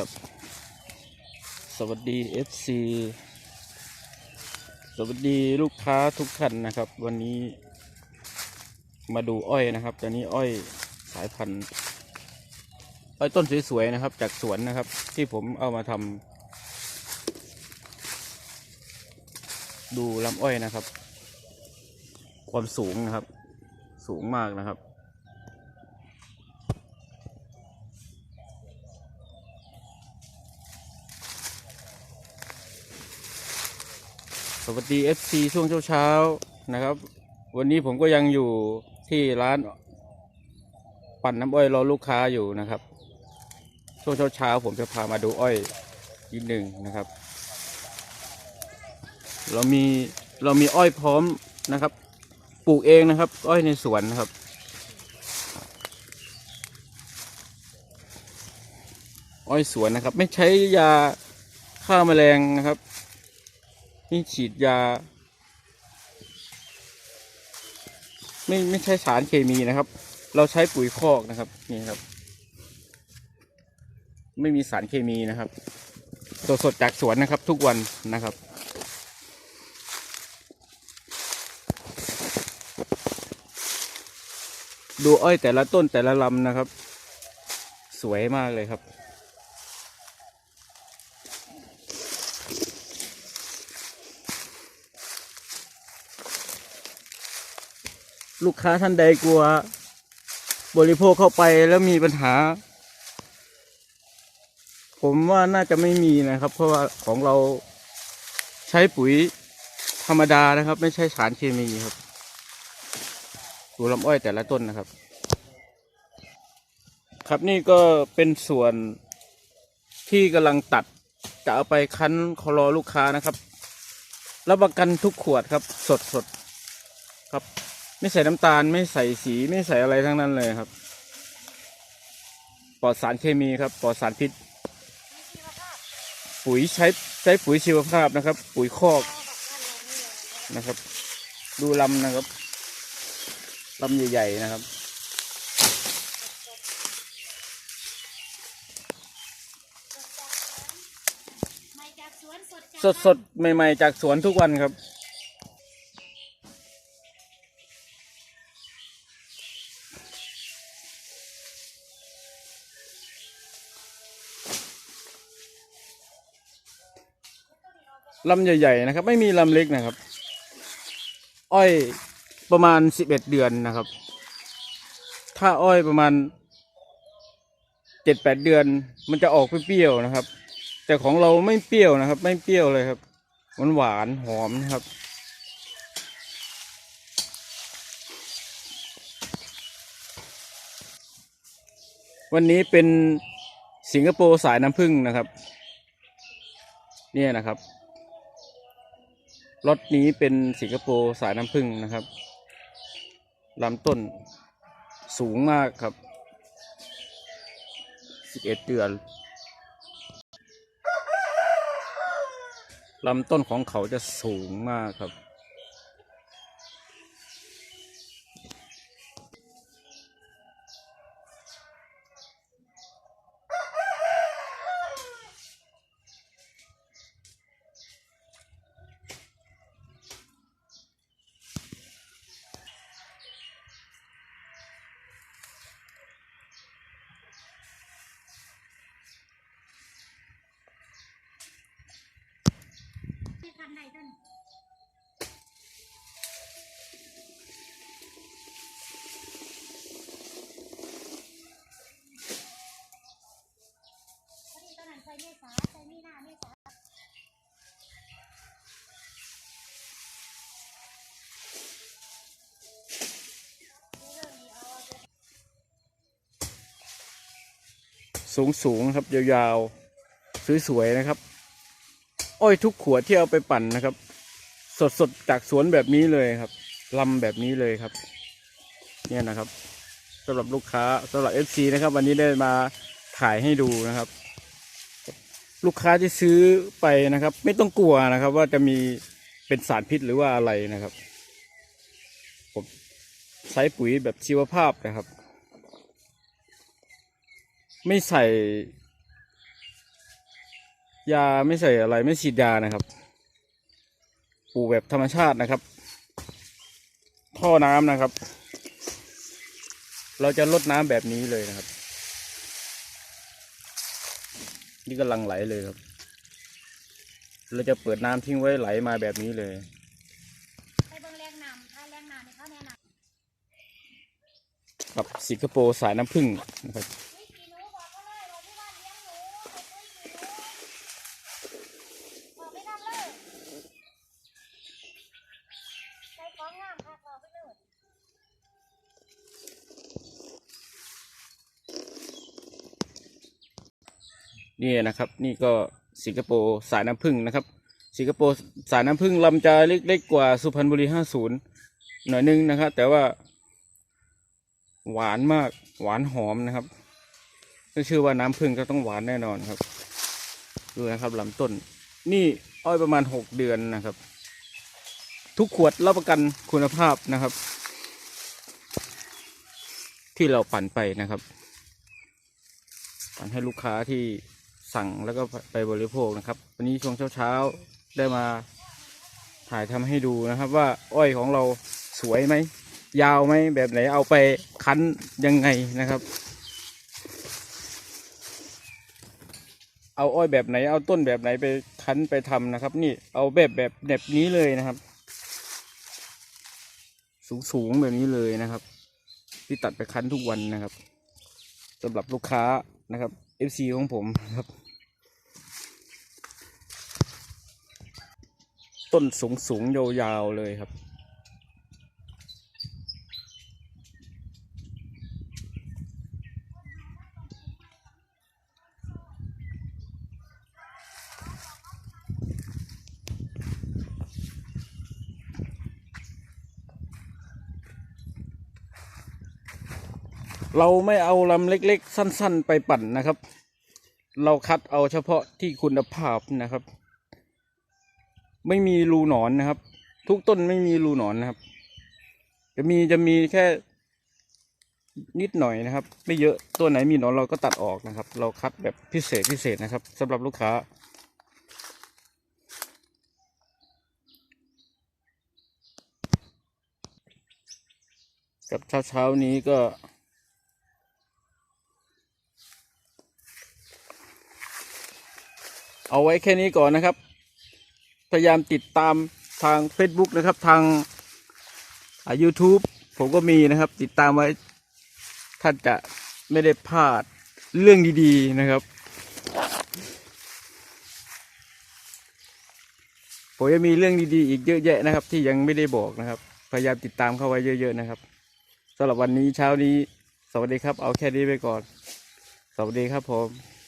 ครับ สวัสดี FC สวัสดีลูกค้าทุกท่านนะครับ วันนี้มาดูอ้อยนะครับตอนนี้อ้อยสายพันธุ์อ้อยต้นสวยๆนะครับ จากสวนนะครับ ที่ผมเอามาทำดูลำอ้อยนะครับ ความสูงนะครับ สูงมากนะครับ วัสดี FC ช่วงเช้าๆนะครับ วันนี้ผมก็ยังอยู่ที่ร้านปั่นน้ำอ้อยรอลูกค้าอยู่นะครับ ช่วงเช้าๆผมจะพามาดูอ้อยอีกหนึ่งนะครับ เรามีเรามีอ้อยพร้อมนะครับ ปลูกเองนะครับ อ้อยในสวนนะครับ อ้อยสวนนะครับ ไม่ใช้ยาฆ่าแมลงนะครับ นี่ฉีดยา ไม่ไม่ใช่สารเคมีนะครับ เราใช้ปุ๋ยคอกนะครับ นี่ครับ ไม่มีสารเคมีนะครับสดสดจากสวนนะครับ ทุกวันนะครับ ดูอ้อยแต่ละต้นแต่ละลำนะครับ สวยมากเลยครับ ลูกค้าท่านใดกลัว บริโภคเข้าไปแล้วมีปัญหา ผมว่าน่าจะไม่มีนะครับ เพราะว่าของเราใช้ปุ๋ยธรรมดานะครับ ไม่ใช่สารเคมีครับดูลำอ้อยแต่ละต้นนะครับ ครับนี่ก็เป็นส่วนที่กำลังตัดจะเอาไปคั้นคอรอลูกค้านะครับ รับประกันทุกขวดครับ สดสดครับ ไม่ใส่น้ำตาล ไม่ใส่สีไม่ใส่อะไรทั้งนั้นเลยครับ ปลอดสารเคมีครับ ปลอดสารพิษ ปุ๋ยใช้ใช้ปุ๋ยชีวภาพนะครับ ปุ๋ยคอกนะครับ ดูลำนะครับลำใหญ่ ๆ นะครับสดสดสดๆใหม่ ๆ จากสวนทุกวันครับ ลำใหญ่ ๆ นะครับ ไม่มีลำเล็กนะครับ อ้อยประมาณสิบเอ็ดเดือนนะครับ ถ้าอ้อยประมาณเจ็ดแปดเดือน มันจะออกเปรี้ยวๆนะครับ แต่ของเราไม่เปรี้ยวนะครับ ไม่เปรี้ยวเลยครับหวานหวานหอมนะครับ วันนี้เป็นสิงคโปร์สายน้ำผึ้งนะครับ เนี่ยนะครับ รถนี้เป็นสิงคโปร์สายน้ำผึ้งนะครับลำต้นสูงมากครับ 11 เดือนลำต้นของเขาจะสูงมากครับ สูงสูงครับ ยาวๆ สวยๆนะครับ อ้อยทุกขวดที่เอาไปปั่นนะครับ สดๆ จากสวนแบบนี้เลยครับลำแบบนี้เลยครับ เนี่ยนะครับสำหรับลูกค้าสำหรับเอฟซีนะครับ วันนี้ได้มาถ่ายให้ดูนะครับ ลูกค้าที่ซื้อไปนะครับ ไม่ต้องกลัวนะครับ ว่าจะมีเป็นสารพิษหรือว่าอะไรนะครับผมใช้ปุ๋ยแบบชีวภาพนะครับ ไม่ใส่ ยาไม่ใส่อะไรไม่ฉีดยานะครับ ปลูกแบบธรรมชาตินะครับ ท่อน้ำนะครับ เราจะลดน้ำแบบนี้เลยนะครับ นี่กำลังไหลเลยครับ เราจะเปิดน้ำทิ้งไว้ไหลมาแบบนี้เลยไปเบิ่งแรงน้ำถ้าแรงน้ำให้เขาแนะนกับสิงคโปร์สายน้ำผึ้งนะครับำเฮ้ยขี่หนูบอกเขาเลยบอกที่บ้านเลี้ยงหนูไปซื้อขี่หนูบอกไปทำเลยใส่ของงามค่ะบอกไปเลย นี่นะครับ นี่ก็สิงคโปร์สายน้ำผึ้งนะครับ สิงคโปร์สายน้ำผึ้งลำจะเล็กๆกว่าสุพรรณบุรีห้าศูนย์หน่อยนึงนะครับ แต่ว่า หวานมากหวานหอมนะครับชื่อว่าน้ำผึ้งก็ต้องหวานแน่นอนครับ ดูนะครับลำต้น นี่อ้อยประมาณหกเดือนนะครับ ทุกขวดรับประกันคุณภาพนะครับ ที่เราปั่นไปนะครับ ปั่นให้ลูกค้าที่ สั่งแล้วก็ไปบริโภคนะครับ วันนี้ช่วงเช้าๆได้มาถ่ายทำให้ดูนะครับ ว่าอ้อยของเราสวยไหม ยาวไหมแบบไหนเอาไปคั้นยังไงนะครับ เอาอ้อยแบบไหนเอาต้นแบบไหนไปคั้นไปทำนะครับ นี่เอาแบบแบบแบบนี้เลยนะครับสูงสูงๆแบบนี้เลยนะครับ ที่ตัดไปคั้นทุกวันนะครับสำหรับลูกค้านะครับ FC ของผมครับ ต้นสูงสูงๆยาวๆเลยครับ เราไม่เอาลำเล็กๆ สั้นๆ ไปปั่นนะครับ เราคัดเอาเฉพาะที่คุณภาพนะครับ ไม่มีรูหนอนนะครับ ทุกต้นไม่มีรูหนอนนะครับ จะมีจะมีแค่นิดหน่อยนะครับ ไม่เยอะตัวไหนมีหนอนเราก็ตัดออกนะครับ เราคัดแบบพิเศษพิเศษนะครับสำหรับลูกค้า กับเช้าเช้านี้ก็ เอาไว้แค่นี้ก่อนนะครับ พยายามติดตามทาง Facebook นะครับ ทางอ่า YouTube ผมก็มีนะครับ ติดตามไว้ท่านจะไม่ได้พลาดเรื่องดีๆนะครับผมจะมีเรื่องดีๆ อีกเยอะแยะนะครับ ที่ยังไม่ได้บอกนะครับ พยายามติดตามเข้าไว้เยอะๆนะครับสำหรับวันนี้เช้านี้ สวัสดีครับ เอาแค่นี้ไปก่อน สวัสดีครับผม